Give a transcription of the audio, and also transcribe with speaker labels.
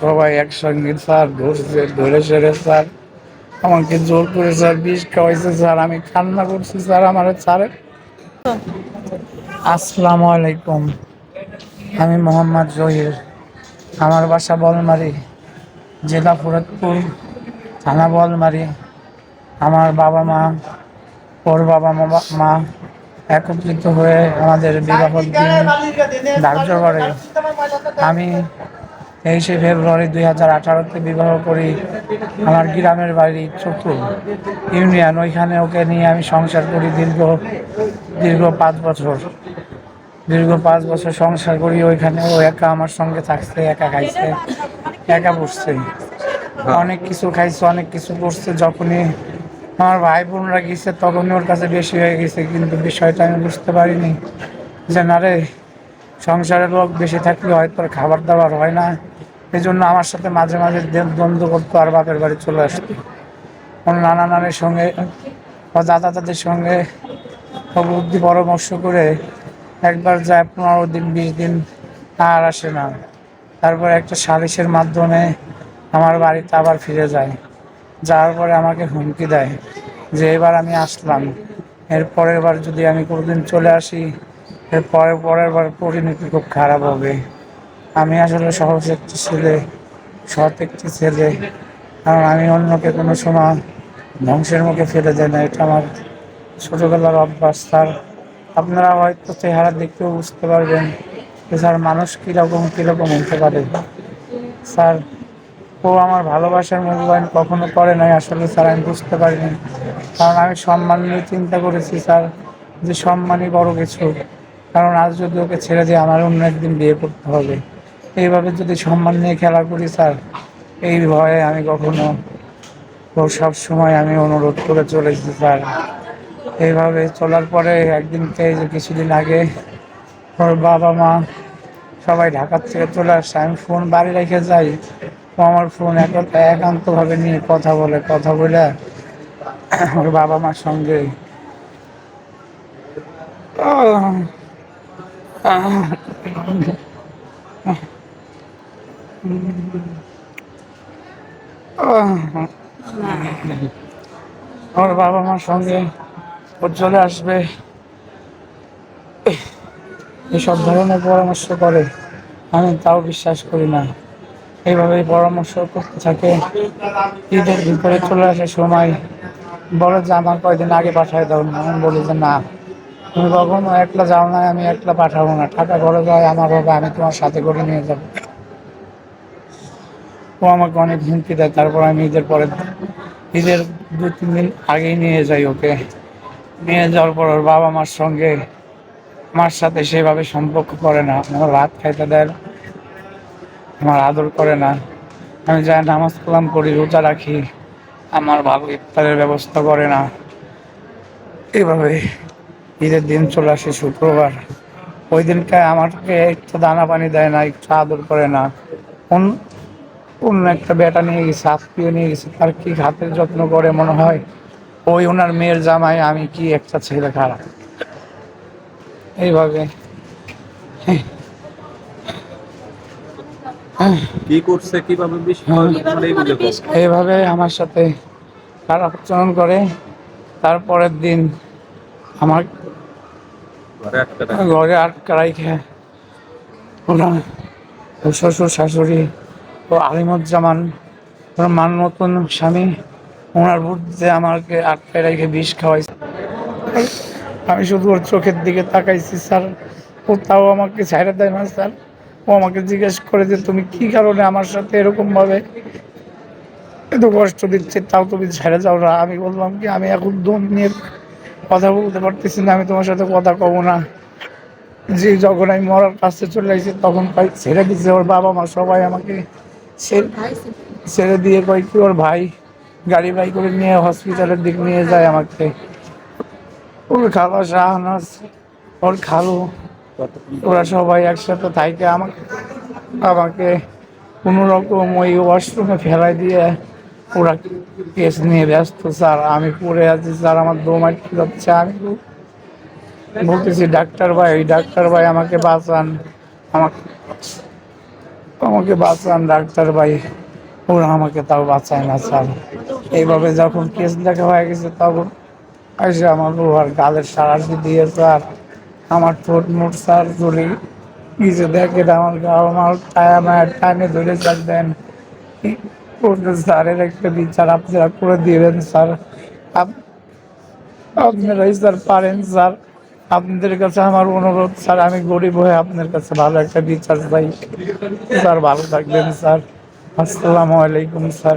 Speaker 1: সবাই একসঙ্গে, স্যার ধরছে, ধরে সেরে, স্যার আমাকে জোর করে, স্যার বিষ খাওয়াইছে, স্যার আমি করছি, স্যার আমার আসসালামু আলাইকুম, আমি মোহাম্মদ জহির, আমার বাসা বলমারি, জেলা ফরিদপুর, থানা বলমারি। আমার বাবা মা, ওর বাবা মা একত্রিত হয়ে আমাদের বিবাহ দিন ধার্য করে আমি তেইশে ফেব্রুয়ারি দুই হাজার আঠারোতে বিবাহ করি আমার গ্রামের বাড়ি চতুর ইউনিয়ন। ওইখানে ওকে নিয়ে আমি সংসার করি দীর্ঘ দীর্ঘ পাঁচ বছর। দীর্ঘ পাঁচ বছর সংসার করি, ওইখানে ও একা আমার সঙ্গে থাকছে, একা খাইছে, একা বসছে। অনেক কিছু খাইছে, অনেক কিছু করছে, যখনই আমার ভাই বোনরা গেছে, তখনই ওর কাছে বেশি হয়ে গেছে, কিন্তু বিষয়টা আমি বুঝতে পারিনি। যে না রে সংসারের লোক বেশি থাকলে হয়তো খাবার দাবার হয় না। এই জন্য আমার সাথে মাঝে মাঝে দ্বন্দ্ব করতো আর বাপের বাড়ি চলে আসতো। ওর নানা নানির সঙ্গে ও দাদা দাদের সঙ্গে বুদ্ধি পরামর্শ করে একবার যায় পনেরো দিন, বিশ দিন আর আসে না। তারপর একটা সালিশের মাধ্যমে আমার বাড়িতে আবার ফিরে যায়। যাওয়ার পরে আমাকে হুমকি দেয় যে এবার আমি আসলাম। এর পরের বার যদি আমি কোনোদিন চলে আসি, এর পরের পরের বার পরিণতি খুব খারাপ হবে। আমি আসলে সহজ একটি ছেলে, সৎ একটি ছেলে। কারণ আমি অন্যকে কোনো সময় ধ্বংসের মুখে ফেলে দেয় না, এটা আমার ছোটোবেলার অভ্যাস। তার আপনারা হয়তো চেহারা দেখতেও বুঝতে পারবেন যে স্যার মানুষ কীরকম কীরকম হতে পারে? স্যার ও আমার ভালোবাসার মূল্যায়ন কখনো করে নাই আসলে স্যার, আমি বুঝতে পারিনি। কারণ আমি সম্মান নিয়ে চিন্তা করেছি স্যার, যে সম্মানই বড় কিছু। কারণ আজ যদি ওকে ছেড়ে দিয়ে আমার অন্য একদিন বিয়ে করতে হবে। এইভাবে যদি সম্মান নিয়ে খেলা করি স্যার, এই ভয়ে আমি কখনো ও সব সময় আমি অনুরোধ করে চলেছি স্যার। এইভাবে চলার পরে একদিনকে যে কিছুদিন আগে ওর বাবা মা সবাই ঢাকার থেকে চলে আসছে আমি ফোন বাড়ি রেখে যাই। আমার ফোন একান্তভাবে নিয়ে কথা বলে কথা বলে ওর বাবা মার সঙ্গে। ওর বাবা মার সঙ্গে ও চলে আসবে। এসব ধরনের পরামর্শ করে। আমি তাও বিশ্বাস করি না। এইভাবেই পরামর্শ করতে থাকে। ঈদের ভিতরে চলে আসার সময়। বলে যে, আমার কয়দিন আগে পাঠায় দাও। না আমি বলি যে, না। তুমি কখনো একলা যাও না, আমি একলা পাঠাবো না। টাকা ঘরে যায়, আমার বাবা, আমি তোমার সাথে করে নিয়ে যাব। ও আমাকে অনেক হুমকি দেয়। তারপর আমি ঈদের পরে, ঈদের দু তিন দিন আগেই নিয়ে যাই ওকে। নিয়ে যাওয়ার পর ওর বাবা মার সঙ্গে আমার সাথে সেভাবে সম্পর্ক করে না। আমার ভাত খাইতে দেয় আমার আদর করে না। আমি যাই নামাজ কালাম করি রোজা রাখি, আমার ভালো ইফতারের ব্যবস্থা করে না। এইভাবে ঈদের দিন চলে আসে শুক্রবার। ওই দিনকে আমাকে একটু দানা পানি দেয় না, একটু আদর করে না। অন্য অন্য একটা বেটা নিয়ে গেছে, আত্মীয় নিয়ে গেছে, তার কি হাতের যত্ন করে মনে হয়? ওই ওনার মেয়ের জামাই, আমি কি একটা ছেলে খারাপ? এইভাবে।
Speaker 2: কি করছে কীভাবে বিষ মানে
Speaker 1: এইভাবে আমার সাথে খারাপ আচরণ করে। তারপরের দিন আমার
Speaker 2: ঘরে আটকে রাখে।
Speaker 1: ওরা ও শ্বশুর শাশুড়ি ও আলিমুজ্জামান ওর মান মতন স্বামী ওনার বুদ্ধিতে আমাকে আটকে রেখে বিষ খাওয়াইছে। আমি শুধু ওর চোখের দিকে তাকাইছি স্যার। ও তাও আমাকে ছাইড়া দেয় না স্যার। ও আমাকে জিজ্ঞেস করে যে তুমি কি কারণে আমার সাথে এরকম ভাবে এত কষ্ট দিচ্ছে, তাও তুমি ছেড়ে যাও না। আমি বললাম কি, আমি এখন দম নিয়ে কথা বলতে পারতেছি না, আমি তোমার সাথে কথা কব না। যে যখন আমি মরার কাছে চলে আসছি তখন কয় ছেড়ে দিচ্ছে ওর বাবা মা, সবাই আমাকে ছেড়ে দিয়ে কয় কি, ওর ভাই গাড়ি বাই করে নিয়ে হসপিটালের দিক নিয়ে যায় আমাকে। ওর খালা শাহনাজ, ওর খালু ওরা সবাই একসাথে থাকে, আমাকে আমাকে কোনো রকম ওই ওয়াশরুমে ফেলাই দিয়ে ওরা কেস নিয়ে ব্যস্ত। স্যার, আমি পড়ে আছি, স্যার, আমার দম আটকে যাচ্ছে। আমি বলতেছি, ডাক্তার ভাই, ওই ডাক্তার ভাই আমাকে বাঁচান, আমাকে আমাকে বাঁচান ডাক্তার ভাই। ওরা আমাকে তাও বাঁচায় না, স্যার। এইভাবে যখন কেস দেখা হয়ে গেছে, তখন এসে আমার লোহার গালের সারাশি দিয়ে, স্যার আমার ঠোঁট মোট স্যার চলে কিছু দেখে আমার গা আমার টায়া মায়ের টাইমে ধরে স্যার দেন স্যারের একটা বিচার আপনারা করে দিবেন, স্যার। আপ- আপনারাই স্যার পারেন, স্যার। আপনাদের কাছে আমার অনুরোধ, স্যার, আমি গরিব হয়ে আপনার কাছে ভালো একটা বিচার চাই। স্যার, ভালো থাকবেন, স্যার। আসসালামু আলাইকুম, স্যার।